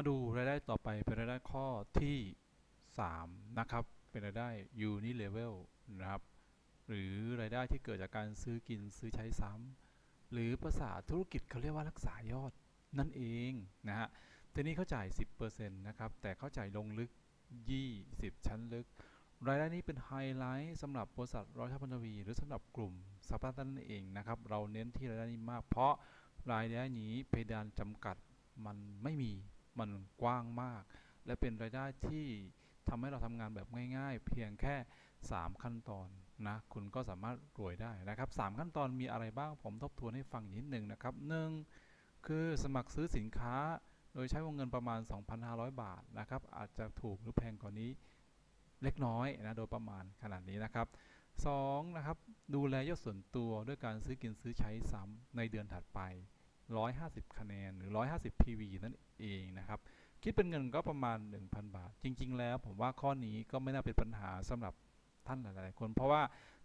มาดูรายได้ต่อไปเป็นรายได้ข้อที่ 3 นะครับ เป็นรายได้ uni level นะครับ หรือรายได้ที่เกิดจากการซื้อกินซื้อใช้ซ้ำหรือภาษาธุรกิจเขาเรียกว่ารักษายอดนั่นเองนะฮะทีนี้เขาจ่าย 10%นะครับ แต่เขาจ่ายลงลึก 20 ชั้นลึก รายได้นี้เป็นไฮไลท์สำหรับบริษัทร้อยทัพพันธวี หรือสำหรับกลุ่มสปาร์ตันนั่นเองนะครับ เราเน้นที่รายได้นี้มาก เพราะรายได้นี้เพดานจำกัดมันไม่มี มันกว้างมาก และเป็นรายได้ที่ทำให้เราทำงานแบบง่าย ๆ เพียงแค่ 3 ขั้นตอนนะคุณก็สามารถรวยได้นะครับ3ขั้นตอนมีอะไรบ้างผมทบทวนให้ฟังอีกนิดหนึ่งนะครับหนึ่งคือสมัครซื้อสินค้าโดยใช้วงเงินประมาณ 2,500 บาทนะครับอาจจะถูกหรือแพงกว่านี้เล็กน้อยนะโดยประมาณขนาดนี้นะครับ 2. นะครับดูแลยอดส่วนตัวด้วยการซื้อกินซื้อใช้ซ้ำในเดือนถัดไป 150 คะแนนหรือ 150 PV นั่นเองนะครับ คิดเป็นเงินก็ประมาณ 1,000 บาท จริง ๆ แล้วผมว่าข้อนี้ก็ไม่น่าเป็นปัญหาสำหรับท่านหลาย ๆ คน เพราะว่า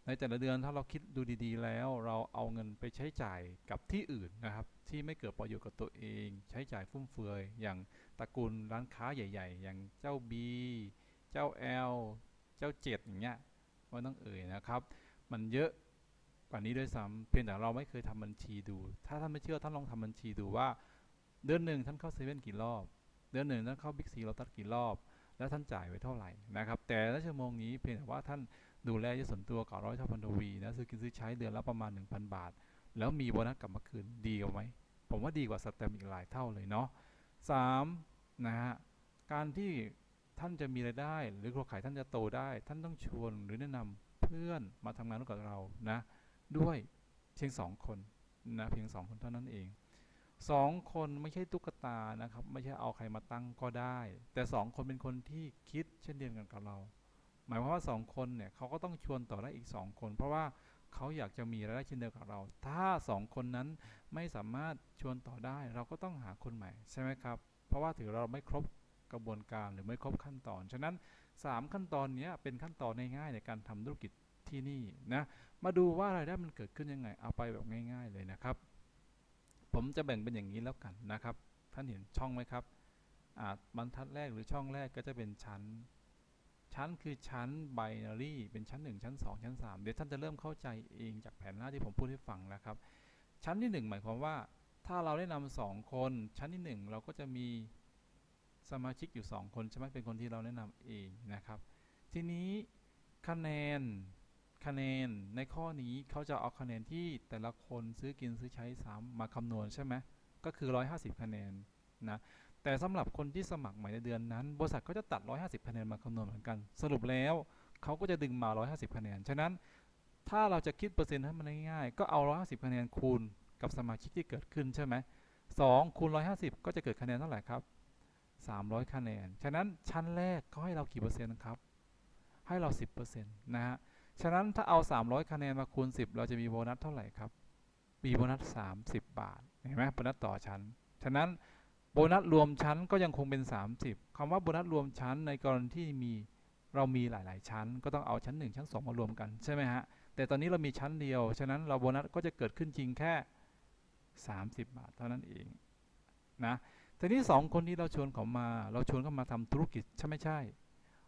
ในแต่ละเดือนถ้าเราคิดดูดี ๆ แล้ว เราเอาเงินไปใช้จ่ายกับที่อื่นนะครับ ที่ไม่เกิดประโยชน์กับตัวเอง ใช้จ่ายฟุ่มเฟือย อย่างตระกูลร้านค้าใหญ่ ๆ อย่างเจ้า B เจ้า L เจ้า 7 อย่างเงี้ยไม่ต้องเอ่ยนะครับ มันเยอะ ว่านี้ด้วยซ้ำเพียงแต่เราไม่เคยทำบัญชีดู ถ้าท่านไม่เชื่อท่านลองทำบัญชีดูว่า เดือนหนึ่งท่านเข้าเซเว่นกี่รอบ เดือนหนึ่งท่านเข้าบิ๊กซีเราตัดกี่รอบ แล้วท่านจ่ายไว้เท่าไหร่นะครับ แต่ละชั่วโมงนี้เพียงแต่ว่าท่านดูแลยศส่วนตัวกับร้อยเท่าพันทวีนะซื้อกินซื้อใช้เดือนละประมาณ 1,000 บาท แล้วมีโบนัสกลับมาคืนดีกว่าไหมผมว่าดีกว่าสแตมอีกหลายเท่าเลยเนาะสามนะฮะการที่ท่านจะมีรายได้ หรือโครงข่ายท่านจะโตได้ ท่านต้องชวนหรือแนะนำเพื่อนมาทำงานร่วมกับเรานะ ด้วยเพียงสองคนนะเพียงสองคนเท่านั้นเองสองคนไม่ใช่ตุ๊กตานะครับ ไม่ใช่เอาใครมาตั้งก็ได้ แต่สองคนเป็นคนที่คิดเช่นเดียวกันกับเรา หมายความว่าสองคนเนี่ยเขาก็ต้องชวนต่อได้อีกสองคน เพราะว่าเขาอยากจะมีรายได้เช่นเดียวกับเรา ถ้าสองคนนั้นไม่สามารถชวนต่อได้ เราก็ต้องหาคนใหม่ใช่ไหมครับ เพราะว่าถือเราไม่ครบกระบวนการหรือไม่ครบขั้นตอน ฉะนั้น 3 ขั้นตอนนี้เป็นขั้นตอนง่ายๆในการทำธุรกิจ ที่นี่นะมาดูว่ารายได้มันเกิดขึ้นยังไง เอาไปแบบง่าย ๆเลยนะครับ ผมจะแบ่งเป็นอย่างนี้แล้วกันนะครับ ท่านเห็นช่องไหมครับอ่าบรรทัดแรกหรือช่องแรกก็จะเป็นชั้น ชั้นคือชั้นไบนารีเป็นชั้น 1 ชั้น 2 ชั้น 3 เดี๋ยวท่านจะเริ่มเข้าใจเองจากแผนหน้าที่ผมพูดให้ฟังนะครับ ชั้นที่ 1 หมายความว่า ถ้าเราได้นำสองคน ชั้นที่ 1 เราก็จะมีสมาชิกอยู่ 2 คนใช่ไหมเป็นคนที่เราแนะนำเองนะครับ ทีนี้คะแนน คะแนนในข้อนี้เขาจะเอาคะแนนที่แต่ละคนซื้อกินซื้อใช้ซ้ำมาคำนวณใช่ไหมก็คือ 150 คะแนนนะแต่สำหรับคนที่สมัครใหม่ในเดือนนั้น บริษัทก็จะตัด 150 คะแนนมาคำนวณเหมือนกัน สรุปแล้วเขาก็จะดึงมา 150 คะแนน ฉะนั้นถ้าเราจะคิดเปอร์เซ็นต์ให้มันง่ายๆ ก็เอา 150 คะแนนคูณกับสมาชิกที่เกิดขึ้นใช่ไหม2คูณ 150 ก็จะเกิดคะแนนเท่าไหร่ครับ 300 คะแนน ฉะนั้นชั้นแรกเขาให้เรากี่เปอร์เซ็นต์ครับ ให้เรา 10%นะฮะ ฉะนั้นถ้าเอา 300 คะแนนมาคูณ 10 เราจะมีโบนัสเท่าไหร่ครับ มีโบนัส 30 บาท เห็นไหมโบนัสต่อชั้น ฉะนั้นโบนัสรวมชั้นก็ยังคงเป็น 30คำว่าโบนัสรวมชั้นในกรณีที่มีเรามีหลาย ๆ ชั้น ก็ต้องเอาชั้น 1 ชั้น 2 มารวมกันใช่ไหมฮะ แต่ตอนนี้เรามีชั้นเดียว ฉะนั้นเราโบนัสก็จะเกิดขึ้นจริงแค่ 30 บาทเท่านั้นเองนะ ทีนี้สองคนนี้เราชวนเขามา เราชวนเขามาทำธุรกิจใช่ไม่ใช่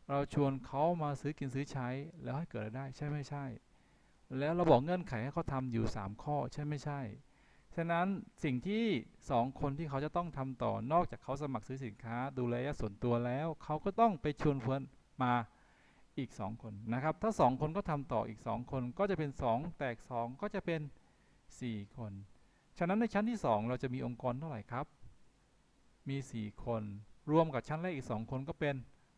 เราชวนเขามาซื้อกินซื้อใช้แล้วให้เกิดรายได้ใช่ไม่ใช่ แล้วเราบอกเงื่อนไขให้เขาทำอยู่ 3 ข้อใช่ไม่ใช่ ฉะนั้นสิ่งที่ 2 คนที่เขาจะต้องทำต่อนอกจากเขาสมัครซื้อสินค้า ดูแลส่วนตัวแล้ว เขาก็ต้องไปชวนเพื่อนมาอีก 2 คนนะครับ ถ้า 2 คนก็ทำต่ออีก 2 คนก็จะเป็น 2 แตก 2 ก็จะเป็น 4 คน ฉะนั้นในชั้นที่ 2 เราจะมีองค์กรเท่าไหร่ครับ มี 4 คน รวมกับชั้นแรกอีก 2 คนก็เป็น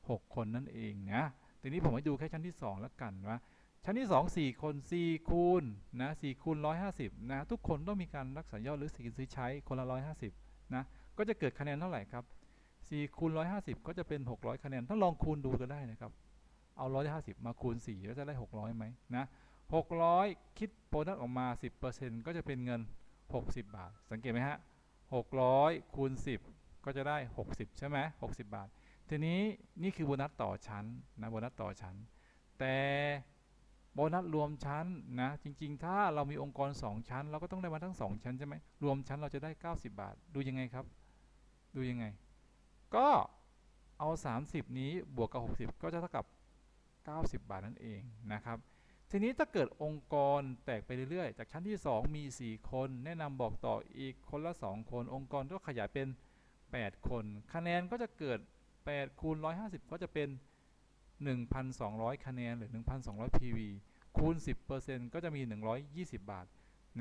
6 คนนั่นเองนะทีนี้ผมให้ดูแค่ชั้นที่ 2 แล้วกันว่าชั้นที่ 2 4 คน4คูณนะ4คูณ150นะทุกคนต้องมีการรักษายอดหรือสินซื้อใช้คนละ 150นะก็จะเกิดคะแนนเท่าไหร่ครับ4คูณ150 ก็จะเป็น 600 คะแนนถ้าลองคูณดูก็ได้นะครับ เอา 150 มาคูณ 4 แล้วจะได้ 600ไหมนะ600 คิดโบนัสออกมา 10%ก็จะเป็นเงิน 60 บาท สังเกตไหมฮะ600คูณ10 ก็จะได้ 60 ใช่ไหม60 บาท ทีนี้นี่คือโบนัสต่อชั้นนะโบนัสต่อชั้น แต่โบนัสรวมชั้นนะจริง ๆ ถ้าเรามีองค์กร 2 ชั้น เราก็ต้องได้มาทั้ง 2 ชั้นใช่ไหมรวมชั้นเราจะได้ 90 บาท ดูยังไงครับ ดูยังไง ก็เอา 30 นี้บวกกับ 60 ก็จะเท่ากับ 90 บาทนั่นเองนะครับทีนี้ถ้าเกิดองค์กรแตกไปเรื่อยๆ จากชั้นที่ 2 มี 4 คน แนะนำบอกต่ออีกคนละ 2 คน องค์กรก็ขยายเป็น 8 คน คะแนนก็จะเกิด 8คูณ150 ก็จะเป็น 1,200 คะแนนหรือ 1,200 PV คูณ 10%ก็จะมี 120 บาท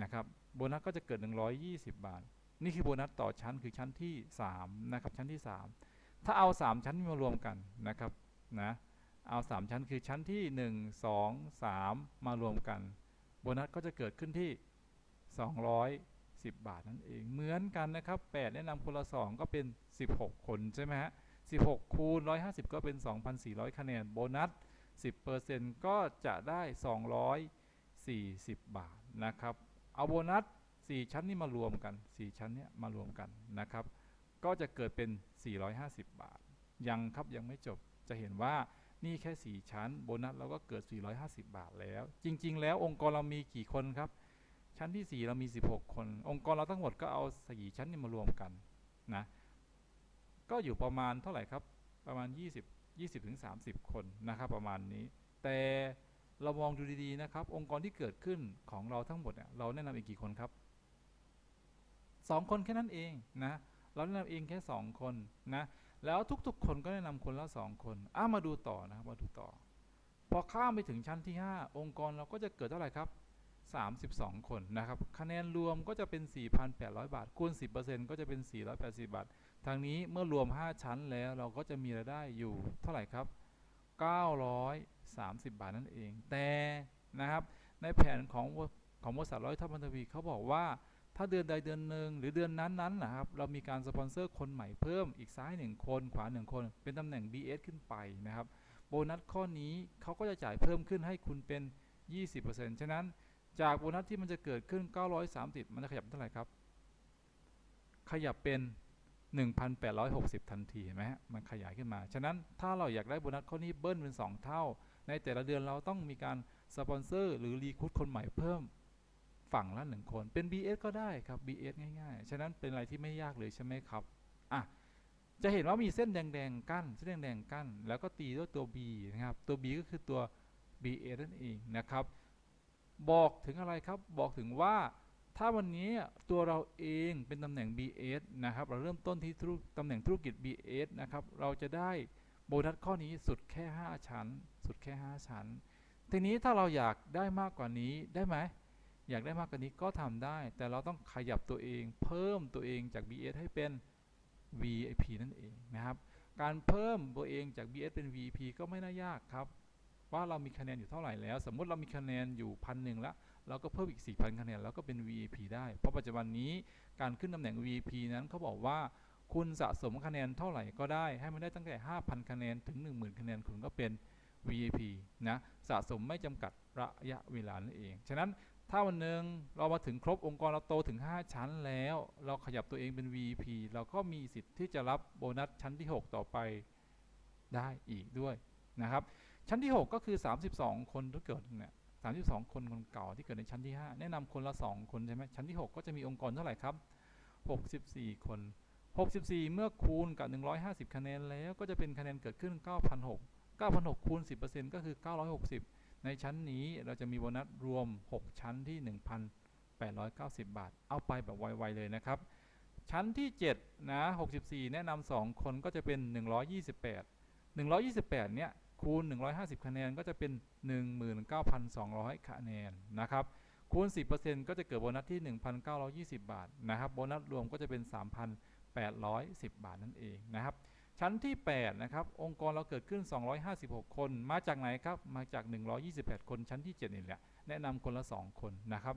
นะครับโบนัสก็จะเกิด 120 บาท นี่คือโบนัสต่อชั้นคือชั้นที่ 3 นะครับ ชั้นที่ 3 ถ้าเอา 3 ชั้นมารวมกันนะครับนะเอา 3 ชั้นคือชั้นที่ 1 2 3 มารวมกัน โบนัสก็จะเกิดขึ้นที่ 210 บาทนั่นเอง เหมือนกันนะครับ 8 แนะนำคนละ 2 ก็เป็น 16 คนใช่ไหมฮะ 16 คูณ 150 ก็เป็น 2,400 คะแนน โบนัส 10%ก็จะได้ 240 บาทนะครับ เอาโบนัส 4 ชั้นนี้มารวมกัน 4 ชั้นเนี้ยมารวมกันนะครับ ก็จะเกิดเป็น 450 บาท ยังครับยังไม่จบ จะเห็นว่านี่แค่ 4 ชั้น โบนัสเราก็เกิด 450 บาทแล้ว จริง ๆ แล้วองค์กรเรามีกี่คนครับ ชั้นที่ 4 เรามี 16 คน องค์กรเราทั้งหมดก็เอา 4 ชั้นนี้มารวมกันนะ ก็อยู่ประมาณเท่าไหร่ครับ ประมาณ 20 20ถึง30 คนนะครับประมาณนี้ แต่เรามองดูดีๆนะครับ องค์กรที่เกิดขึ้นของเราทั้งหมดเนี่ยเราแนะนำอีกกี่คนครับ 2 คนแค่นั้นเองนะเราแนะนำเองแค่ 2 คนนะแล้วทุกๆ คนก็แนะนำคนละ 2 คนอะมาดูต่อนะครับมาดูต่อ พอข้ามไปถึงชั้นที่ 5 องค์กรเราก็จะเกิดเท่าไหร่ครับ 32 คนนะครับคะแนนรวมก็จะเป็น 4,800 บาทคูณ10%ก็จะเป็น 480 บาท ทางนี้เมื่อรวม 5 ชั้นแล้วเราก็จะมีรายได้อยู่เท่าไหร่ครับ 930 บาทนั่นเอง แต่นะครับในแผนของของบริษัทร้อยทัพพันธวีเขาบอกว่าถ้าเดือนใดเดือนหนึ่งหรือเดือนนั้นๆนะครับ เรามีการสปอนเซอร์คนใหม่เพิ่มอีกซ้าย 1 คน ขวา 1 คน เป็นตำแหน่ง BS ขึ้นไปนะครับ โบนัสข้อนี้เขาก็จะจ่ายเพิ่มขึ้นให้คุณเป็น 20%ฉะนั้นจากโบนัสที่มันจะเกิดขึ้น 930 มันจะขยับเป็นเท่าไหร่ครับ ขยับเป็น 1,860 ทันทีเห็นไหมฮะมันขยายขึ้นมา ฉะนั้นถ้าเราอยากได้โบนัสข้อนี้เบิ้ลเป็น 2 เท่า ในแต่ละเดือนเราต้องมีการสปอนเซอร์หรือรีคูดคนใหม่เพิ่มฝั่งละหนึ่งคนเป็น BS ก็ได้ครับ BS ง่ายๆ ฉะนั้นเป็นอะไรที่ไม่ยากเลยใช่ไหมครับอะจะเห็นว่ามีเส้นแดงๆกั้น เส้นแดงๆกั้น แล้วก็ตีด้วยตัว B นะครับ ตัว B ก็คือตัว BS นั่นเองนะครับ บอกถึงอะไรครับ บอกถึงว่า ถ้าวันนี้ตัวเราเองเป็นตำแหน่ง BS นะครับ เราเริ่มต้นที่ตำแหน่งธุรกิจ BS นะครับ เราจะได้โบนัสข้อนี้สุดแค่ 5 ชั้น สุดแค่ 5 ชั้น ทีนี้ถ้าเราอยากได้มากกว่านี้ได้ไหม อยากได้มากกว่านี้ก็ทำได้ แต่เราต้องขยับตัวเอง เพิ่มตัวเองจาก BS ให้เป็น VIP นั่นเองนะครับ การเพิ่มตัวเองจาก BS เป็น VIP ก็ไม่น่ายากครับ ว่าเรามีคะแนนอยู่เท่าไหร่แล้ว สมมติเรามีคะแนนอยู่พันหนึ่งแล้ว เราก็เพิ่มอีก 4,000คะแนนแล้วก็เป็น VIP ได้ เพราะปัจจุบันนี้การขึ้นตำแหน่ง VIP นั้นเขาบอกว่าคุณสะสมคะแนนเท่าไหร่ก็ได้ ให้มันได้ตั้งแต่ 5,000 คะแนนถึง 10,000 คะแนนคุณก็เป็น VIP นะสะสมไม่จำกัดระยะเวลานั่นเอง ฉะนั้นถ้าวันหนึ่งเรามาถึงครบองค์กรเราโตถึง 5 ชั้นแล้ว เราขยับตัวเองเป็น VP เราก็มีสิทธิ์ที่จะรับโบนัสชั้นที่ 6 ต่อไปได้อีกด้วยนะครับ ชั้นที่ 6 ก็คือ 32 คนที่เกิดเนี่ย 32 คนคนเก่าที่เกิดในชั้นที่ 5 แนะนำคนละ 2 คนใช่ไหมชั้นที่ 6 ก็จะมีองค์กรเท่าไหร่ครับ 64 คน 64 เมื่อคูณกับ 150 คะแนนแล้วก็จะเป็นคะแนนเกิดขึ้น 9,600 9,600คูณ 10%ก็คือ 960 ในชั้นนี้เราจะมีโบนัสรวม 6 ชั้นที่ 1,890 บาท เอาไปแบบไวๆเลยนะครับ ชั้นที่7นะ64 แนะนำ2คนก็จะเป็น 128 128 เนี่ย คูณ 150 คะแนนก็จะเป็น 19,200 คะแนนนะครับคูณ 10%ก็จะเกิดโบนัสที่ 1,920 บาทนะครับโบนัสรวมก็จะเป็น 3,810 บาทนั่นเองนะครับชั้นที่ 8 นะครับ องค์กรเราเกิดขึ้น 256 คน มาจากไหนครับ มาจาก 128 คนชั้นที่ 7 นี่แหละ แนะนำคนละ 2 คนนะครับ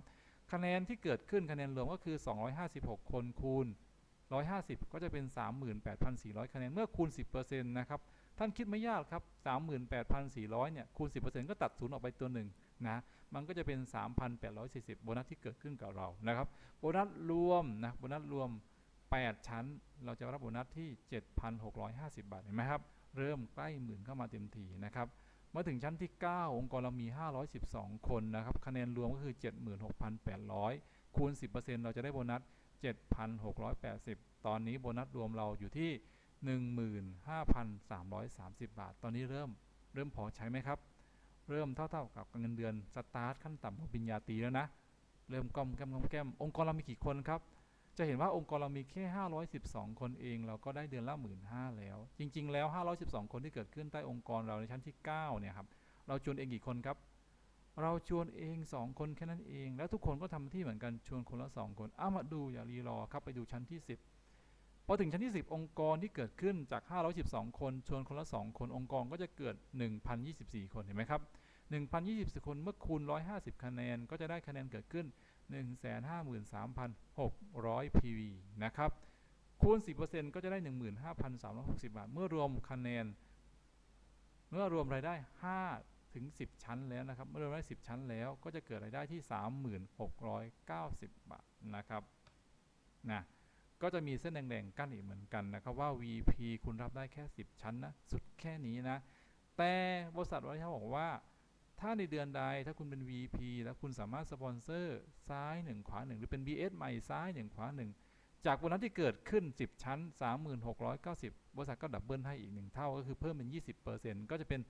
คะแนนที่เกิดขึ้นคะแนนรวมก็คือ 256 คนคูณ 150 ก็จะเป็น 38,400 คะแนน เมื่อคูณ 10%นะครับ ท่านคิดไม่ยากครับ 38,400 เนี่ย คูณ 10%ก็ตัดศูนย์ออกไปตัวหนึ่งนะ มันก็จะเป็น 3,840 โบนัสที่เกิดขึ้นกับเรา นะครับ โบนัสรวมนะ โบนัสรวม 8 ชั้น เราจะรับโบนัสที่ 7,650 บาท เห็นไหมครับ เริ่มใกล้หมื่นเข้ามาเต็มทีนะครับ มาถึงชั้นที่ 9 องค์กรเรามี 512 คนนะครับ คะแนนรวมก็คือ 76,800 คูณ 10%เราจะได้โบนัส 7,680 ตอนนี้โบนัสรวมเราอยู่ที่ 15,330 บาท ตอนนี้เริ่มเริ่มพอใช้ไหมครับ เริ่มเท่าๆกับเงินเดือนสตาร์ทขั้นต่ำของปริญญาตรีแล้วนะ เริ่มก้มแก้มก้มแก้มองค์กรเรามีกี่คนครับ จะเห็นว่าองค์กรเรามีแค่ 512 คนเองเราก็ได้เดือนละ 1 5ื่นแล้ว จริง ๆ แล้ว 512 คนที่เกิดขึ้นใต้องค์กรเราในชั้นที่ 9 เนี่ยครับ เราชวนเองกี่คนครับเราชวนเอง 2 คนแค่นั้นเอง แล้วทุกคนก็ทำหน้าที่เหมือนกันชวนคนละ 2 คนเอามาดูอย่ารีรอครับไปดูชั้นที่ 10 พอถึงชั้นที่ 10 องค์กรที่เกิดขึ้นจาก 512 คนชวนคนละ 2 คนองค์กรก็จะเกิด 1,024 คนเห็นไหมครับ 1,024 คนเมื่อคูณ 150 คะแนนก็จะได้คะแนนเกิดขึ้น 153,600 PV นะครับคูณ 10%ก็จะได้ 15,360 บาท เมื่อรวมคะแนน เมื่อรวมรายได้ 5 ถึง 10 ชั้นแล้วนะครับ เมื่อรวมได้ 10 ชั้นแล้วก็จะเกิดรายได้ที่ 3690 บาทนะครับนะ ก็จะมีเส้นแดงๆกั้นอีกเหมือนกันนะครับว่า VP คุณรับได้แค่ 10 ชั้นนะสุดแค่นี้นะ แต่บริษัทวาริทาบอกว่า ถ้าในเดือนใดถ้าคุณเป็น VP แล้วคุณสามารถสปอนเซอร์ซ้าย 1 ขวา 1 หรือเป็น BS ใหม่ซ้าย 1 ขวา 1 จากโบนัสที่เกิดขึ้น 10 ชั้น 3690 บริษัทก็ดับเบิลให้อีก 1 เท่าก็คือเพิ่มเป็น 20%ก็จะเป็น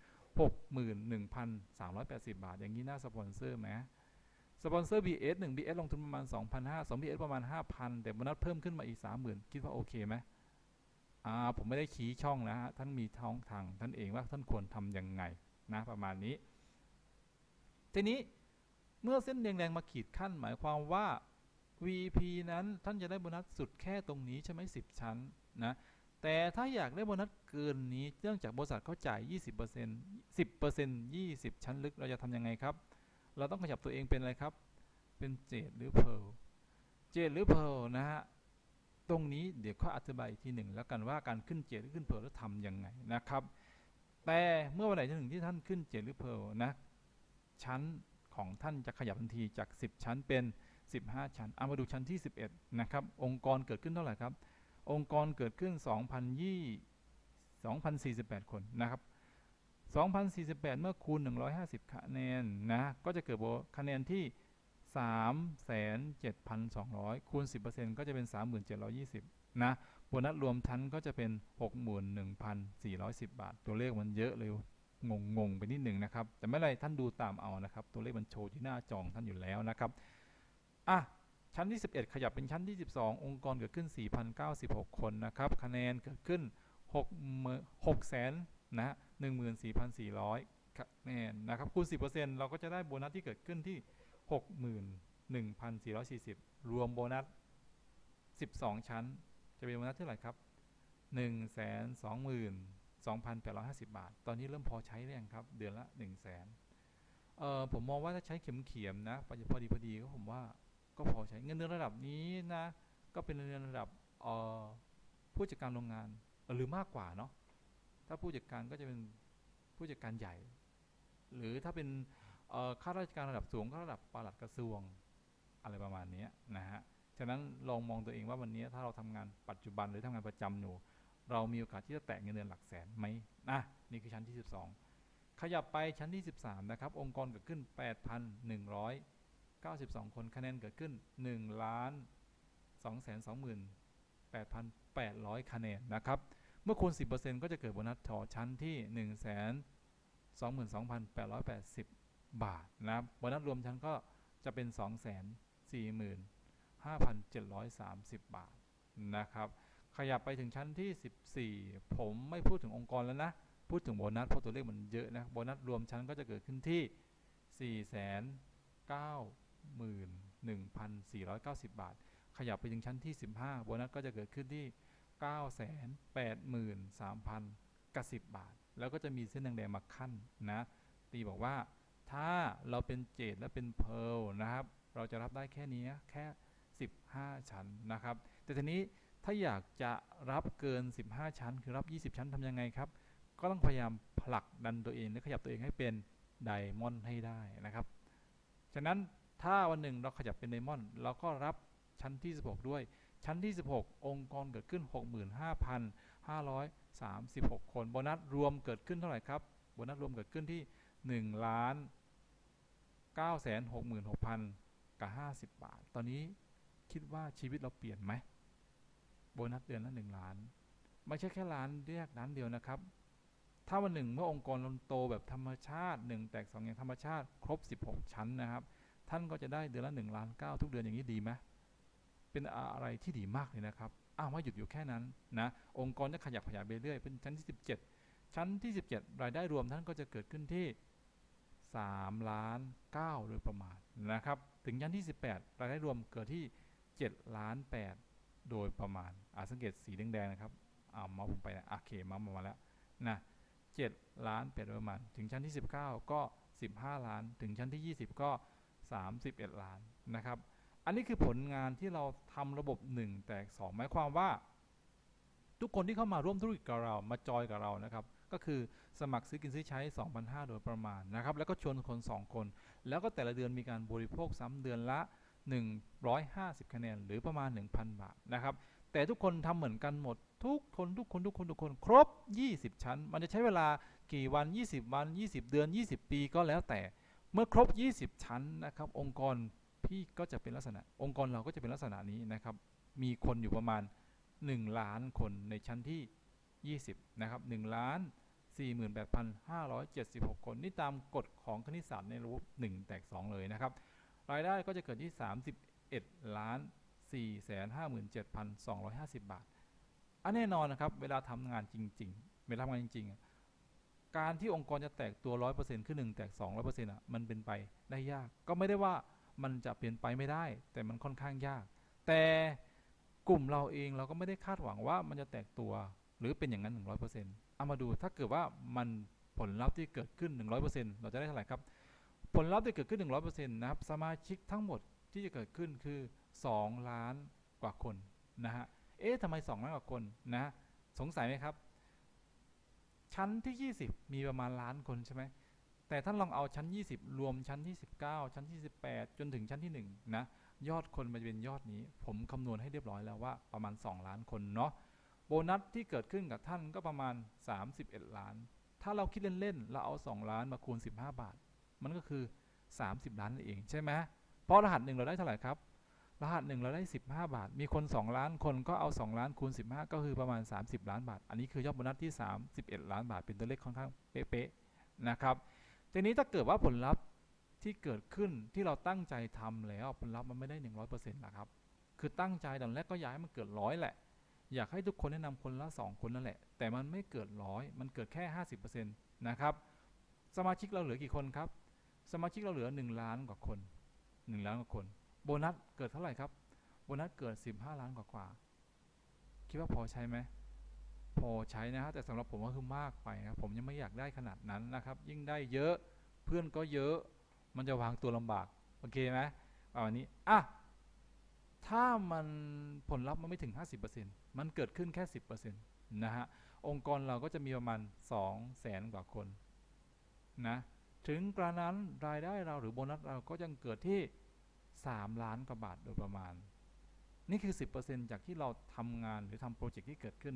61,380 บาท อย่างนี้น่าสปอนเซอร์ไหม สปอนเซอร์ BS 1 BS ลงทุนประมาณ 2,500 2 BS ประมาณ 5,000 แต่โบนัสเพิ่มขึ้นมาอีก 30,000 คิดว่าโอเคไหมอ่าผมไม่ได้ชี้ช่องนะฮะ ท่านมีท้องทางท่านเองว่าท่านควรทำยังไงนะประมาณนี้ ทีนี้เมื่อเส้นแดงๆมาขีดขั้นหมายความว่า VP นั้นท่านจะได้โบนัสสุดแค่ตรงนี้ใช่ไหม10 ชั้นนะแต่ถ้าอยากได้โบนัสเกินนี้ เนื่องจากบริษัทเขาจ่าย 20% 10% 20 ชั้นลึก เราจะทำยังไงครับ เราต้องขยับตัวเองเป็นอะไรครับ เป็นเจดหรือเพลเจดหรือเพลนะฮะ ตรงนี้เดี๋ยวข้ออธิบายอีกทีหนึ่งแล้วกันว่าการขึ้นเจดหรือขึ้นเพลแล้วทำยังไงนะครับ แต่เมื่อวันไหนถึงที่ท่านขึ้นเจดหรือเพลนะ ชั้นของท่านจะขยับทันทีจาก 10 ชั้นเป็น 15 ชั้น เอามาดูชั้นที่ 11 นะครับ องค์กรเกิดขึ้นเท่าไหร่ครับ องค์กรเกิดขึ้น 2,020 2,048 คนนะครับ 2,048 เมื่อคูณ 150 คะแนนนะ ก็จะเกิดโบคะแนนที่ 37,200 คูณ 10%ก็จะเป็น 3720 นะ โบนัสรวมชั้นก็จะเป็น 61,410 บาท ตัวเลขมันเยอะเลย งงงงไปนิดหนึ่งนะครับ แต่ไม่ไรท่านดูตามเอานะครับ ตัวเลขมันโชว์ที่หน้าจองท่านอยู่แล้วนะครับ อะชั้นที่ 11 ขยับเป็นชั้นที่ 12 องค์กรเกิดขึ้น 4,096 คนนะครับ คะแนนเกิดขึ้น6 6แสนนะฮะ 14,400คะแนนนะครับคูณ 10%เราก็จะได้โบนัสที่เกิดขึ้นที่ 61,440 รวมโบนัส 12 ชั้น จะเป็นโบนัสเท่าไหร่ครับ 122,850 บาท ตอนนี้เริ่มพอใช้หรือยังครับ เดือนละ 1 0 0 0 0แสนเอ่อผมมองว่าถ้าใช้เข็มเขียมนะพอดีพอดีพอดีก็ผมว่าก็พอใช้เงินเดือนระดับนี้นะ ก็เป็นเงินระดับเอ่อผู้จัดการโรงงานหรือมากกว่าเนาะ ถ้าผู้จัดการก็จะเป็นผู้จัดการใหญ่ หรือถ้าเป็นข้าราชการระดับสูงก็ระดับปลัดกระทรวงอะไรประมาณนี้นะฮะฉะนั้นลองมองตัวเองว่าวันนี้ถ้าเราทำงานปัจจุบันหรือทำงานประจำอยู่ เรามีโอกาสที่จะแตะเงินเดือนหลักแสนไหมนะนี่คือชั้นที่ 12 ขยับไปชั้นที่ 13 นะครับ องค์กรเกิดขึ้น 8,192 คนคะแนนเกิดขึ้น1ล้าน228,800 คะแนนนะครับ เมื่อคูณ 10%ก็จะเกิดโบนัสต่อชั้นที่ 1 2 2 880 บาทนะครับโบนัสรวมชั้นก็จะเป็น 245,730 บาทนะครับ ขยับไปถึงชั้นที่ 14 ผมไม่พูดถึงองค์กรแล้วนะ พูดถึงโบนัสเพราะตัวเลขมันเยอะนะโบนัสรวมชั้นก็จะเกิดขึ้นที่ 491,490 บาท ขยับไปถึงชั้นที่ 15 โบนัสก็จะเกิดขึ้นที่ 983,000กับ10 บาท แล้วก็จะมีเส้นแดงๆมาขั้นนะตีบอกว่าถ้าเราเป็นเจดและเป็นเพร์ลนะครับ เราจะรับได้แค่นี้แค่ 15 ชั้นนะครับ แต่ทีนี้ถ้าอยากจะรับเกิน 15 ชั้น คือรับ 20 ชั้นทำยังไงครับ ก็ต้องพยายามผลักดันตัวเอง และขยับตัวเองให้เป็นไดมอนด์ให้ได้นะครับ ฉะนั้นถ้าวันหนึ่งเราขยับเป็นไดมอนด์เราก็รับชั้นที่ 16 ด้วย ชั้นที่ 16 องค์กรเกิดขึ้น 65,536 คนโบนัสรวมเกิดขึ้นเท่าไหร่ครับโบนัสรวมเกิดขึ้นที่ 1 ล้าน966,000 กับ 50 บาท ตอนนี้คิดว่าชีวิตเราเปลี่ยนไหมโบนัสเดือนละ 1 ล้าน ไม่ใช่แค่ร้านแยกร้านเดียวนะครับ ถ้าวันหนึ่งเมื่อองค์กรเราโตแบบธรรมชาติหนึ่งแตกสองอย่างธรรมชาติ ครบ 16 ชั้นนะครับ ท่านก็จะได้เดือนละ 1 ล้าน 9 ทุกเดือนอย่างนี้ดีไหม เป็นอะไรที่ดีมากเลยนะครับอ้าวไม่หยุดอยู่แค่นั้นนะองค์กรจะขยับขยายไปเรื่อยเป็นชั้นที่ 17 ชั้นที่ 17 รายได้รวมท่านก็จะเกิดขึ้นที่3ล้าน9โดยประมาณนะครับถึงชั้นที่ 18 รายได้รวมเกิดที่7ล้าน8โดยประมาณอ่าสังเกตสีแดงๆนะครับอ่ามาผมไปนะโอเคมามาแล้วนะ7ล้าน8โดยประมาณถึงชั้นที่ 19 ก็ 15 ล้าน ถึงชั้นที่ 20 ก็ 31 ล้านนะครับ อันนี้คือผลงานที่เราทำระบบ 1 แตก 2 หมายความว่า ทุกคนที่เข้ามาร่วมธุรกิจกับเรามาจอยกับเรานะครับ ก็คือสมัครซื้อกินซื้อใช้ 2,500 โดยประมาณนะครับ แล้วก็ชวนคน 2 คน แล้วก็แต่ละเดือนมีการบริโภคซ้ำเดือนละ 150 คะแนน หรือประมาณ 1,000 บาทนะครับ แต่ทุกคนทำเหมือนกันหมดทุกคนทุกคนทุกคนทุกคนครบ 20 ชั้น มันจะใช้เวลากี่วัน 20 วัน 20 เดือน 20 ปีก็แล้วแต่เมื่อครบ 20 ชั้นนะครับ องค์กร พี่ก็จะเป็นลักษณะ องค์กรเราก็จะเป็นลักษณะนี้นะครับ มีคนอยู่ประมาณ 1 ล้านคนในชั้นที่ 20 นะครับ1ล้าน 48,576 คนนี่ตามกฎของคณิตศาสตร์ในรูป 1 แตก 2 เลยนะครับ รายได้ก็จะเกิดที่ 31 ล้าน 457,250 บาท อันแน่นอนนะครับ เวลาทำงานจริง ๆ เวลาทำงานจริง ๆ การที่องค์กรจะแตกตัว 100%ขึ้น1แตก200%อะมันเป็นไปได้ยาก ก็ไม่ได้ว่า มันจะเปลี่ยนไปไม่ได้ แต่มันค่อนข้างยาก แต่กลุ่มเราเองเราก็ไม่ได้คาดหวังว่ามันจะแตกตัว หรือเป็นอย่างนั้น 100%เอามาดูถ้าเกิดว่ามันผลลัพธ์ที่เกิดขึ้น 100%เราจะได้เท่าไหร่ครับ ผลลัพธ์ที่เกิดขึ้น 100%นะครับสมาชิกทั้งหมดที่จะเกิดขึ้นคือ 2 ล้านกว่าคนนะฮะเอ๊ะทำไม 2 ล้านกว่าคนนะสงสัยไหมครับ ชั้นที่ 20 มีประมาณล้านคนใช่ไหม แต่ท่านลองเอาชั้น 20 รวมชั้นที่ 19 ชั้นที่ 18 จนถึงชั้นที่1นะยอดคนมันจะเป็นยอดนี้ ผมคำนวณให้เรียบร้อยแล้วว่าประมาณ 2 ล้านคนเนาะโบนัสที่เกิดขึ้นกับท่านก็ประมาณ 31 ล้าน ถ้าเราคิดเล่นๆเราเอา 2 ล้านมาคูณ 15 บาท มันก็คือ 30 ล้านนั่นเองใช่ไหมเพราะรหัสหนึ่งเราได้เท่าไหร่ครับรหัสหนึ่งเราได้ 15 บาท มีคน 2 ล้านคนก็เอา 2 ล้านคูณ 15 ก็คือประมาณ 30 ล้านบาท อันนี้คือยอดโบนัสที่ 31 ล้านบาท เป็นตัวเลขค่อนข้างเป๊ะๆนะครับ ทีนี้ถ้าเกิดว่าผลลัพธ์ที่เกิดขึ้นที่เราตั้งใจทำแล้วผลลัพธ์มันไม่ได้100%นะครับ คือตั้งใจตอนแรกก็อยากให้มันเกิดร้อยแหละ อยากให้ทุกคนแนะนำคนละ2คนนั่นแหละ แต่มันไม่เกิดร้อยมันเกิดแค่50%นะครับ สมาชิกเราเหลือกี่คนครับ สมาชิกเราเหลือ1ล้านกว่าคน1ล้านกว่าคน โบนัสเกิดเท่าไหร่ครับ โบนัสเกิด15ล้านกว่ากว่า คิดว่าพอใช้ไหม พอใช้นะฮะแต่สำหรับผมก็คือมากไปนะผมยังไม่อยากได้ขนาดนั้นนะครับ ยิ่งได้เยอะเพื่อนก็เยอะมันจะวางตัวลำบากโอเคไหมเอาอันนี้อะถ้ามันผลลัพธ์มันไม่ถึง 50%มันเกิดขึ้นแค่ 10%นะฮะองค์กรเราก็จะมีประมาณ2แสนกว่าคนนะถึงกระนั้นรายได้เราหรือโบนัสเราก็ยังเกิดที่ 3 ล้านกว่าบาทโดยประมาณ นี่คือ 10%จากที่เราทำงานหรือทำโปรเจกต์ที่เกิดขึ้น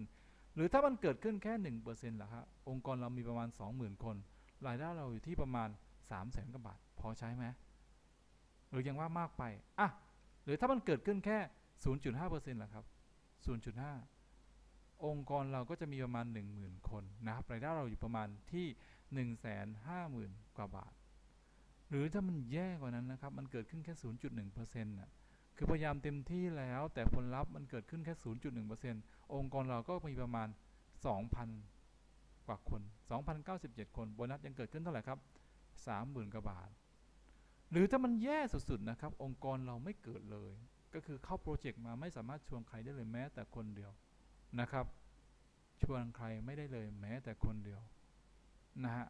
หรือถ้ามันเกิดขึ้นแค่หนึ่งเปอร์เซ็นต์ล่ะครับองค์กรเรามีประมาณ 20,000 คน รายได้เราอยู่ที่ประมาณ 3 0 0แสนกว่าบาท พอใช้ไหมหรือยังว่ามากไปอะหรือถ้ามันเกิดขึ้นแค่ 0.5%ล่ะครับ 0.5 องค์กรเราก็จะมีประมาณ 10,000 คนนะครับรายได้เราอยู่ประมาณที่ 150,000 กว่าบาท หรือถ้ามันแย่กว่านั้นนะครับมันเกิดขึ้นแค่ 0.1%น่ะ คือพยายามเต็มที่แล้วแต่ผลลัพธ์มันเกิดขึ้นแค่ 0.1%องค์กรเราก็มีประมาณ 2,000 กว่าคน 2,097 คนโบนัสยังเกิดขึ้นเท่าไหร่ครับ 30,000กว่าบาท หรือถ้ามันแย่สุดๆนะครับ องค์กรเราไม่เกิดเลย ก็คือเข้าโปรเจกต์มาไม่สามารถชวนใครได้เลยแม้แต่คนเดียวนะครับชวนใครไม่ได้เลยแม้แต่คนเดียวนะฮะ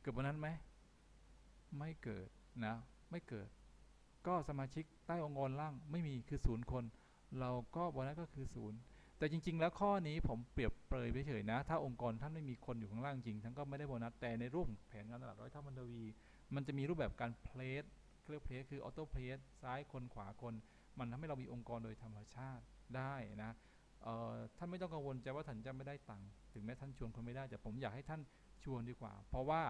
เกิดวันนั้นไหมไม่เกิดนะ ไม่เกิด ก็สมาชิกใต้องค์กรล่างไม่มีคือศูนย์คน เราก็โบนัสก็คือศูนย์แต่จริง ๆ แล้วข้อนี้ผมเปรียบเปรยเฉยๆนะ ถ้าองค์กรท่านไม่มีคนอยู่ข้างล่างจริงท่านก็ไม่ได้โบนัสแต่ในรูปแผนการตลาดร้อยเท่ามันดวี มันจะมีรูปแบบการเพลสเรียกเพลสคือออโต้เพลสซ้ายคนขวาคน มันทำให้เรามีองค์กรโดยธรรมชาติได้นะท่านไม่ต้องกังวลใจว่าท่านจะไม่ได้ตังค์ถึงแม้ท่านชวนคนไม่ได้แต่ผมอยากให้ท่านชวนดีกว่า เพราะว่า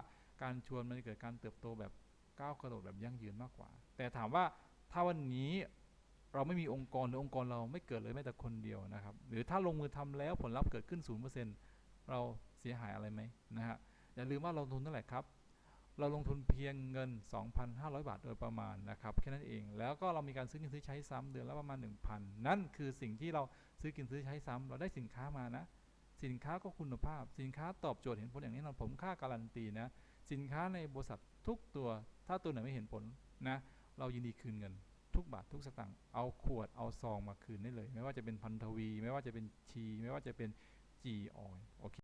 การชวนมันจะเกิดการเติบโตแบบ ก้าวกระโดดแบบยั่งยืนมากกว่า แต่ถามว่าถ้าวันนี้เราไม่มีองค์กรหรือองค์กรเราไม่เกิดเลยแม้แต่คนเดียวนะครับ หรือถ้าลงมือทำแล้วผลลัพธ์เกิดขึ้น 0%เราเสียหายอะไรไหมนะฮะอย่าลืมว่าเราลงทุนเท่าไหร่ครับ เราลงทุนเพียงเงิน 2,500 บาทโดยประมาณนะครับแค่นั้นเองแล้วก็เรามีการซื้อกินซื้อใช้ซ้ำเดือนละประมาณ 1,000 นั่นคือสิ่งที่เราซื้อกินซื้อใช้ซ้ำเราได้สินค้ามานะ สินค้าก็คุณภาพ สินค้าตอบโจทย์เห็นผลอย่างนี้นอนผมค่าการันตีนะสินค้าในบริษัททุกตัว ถ้าตัวไหนไม่เห็นผลนะเรายินดีคืนเงิน ทุกบาททุกสตางค์เอาขวดเอาซองมาคืนได้เลย ไม่ว่าจะเป็นพันธวี ไม่ว่าจะเป็นชี ไม่ว่าจะเป็นจีออยโอเค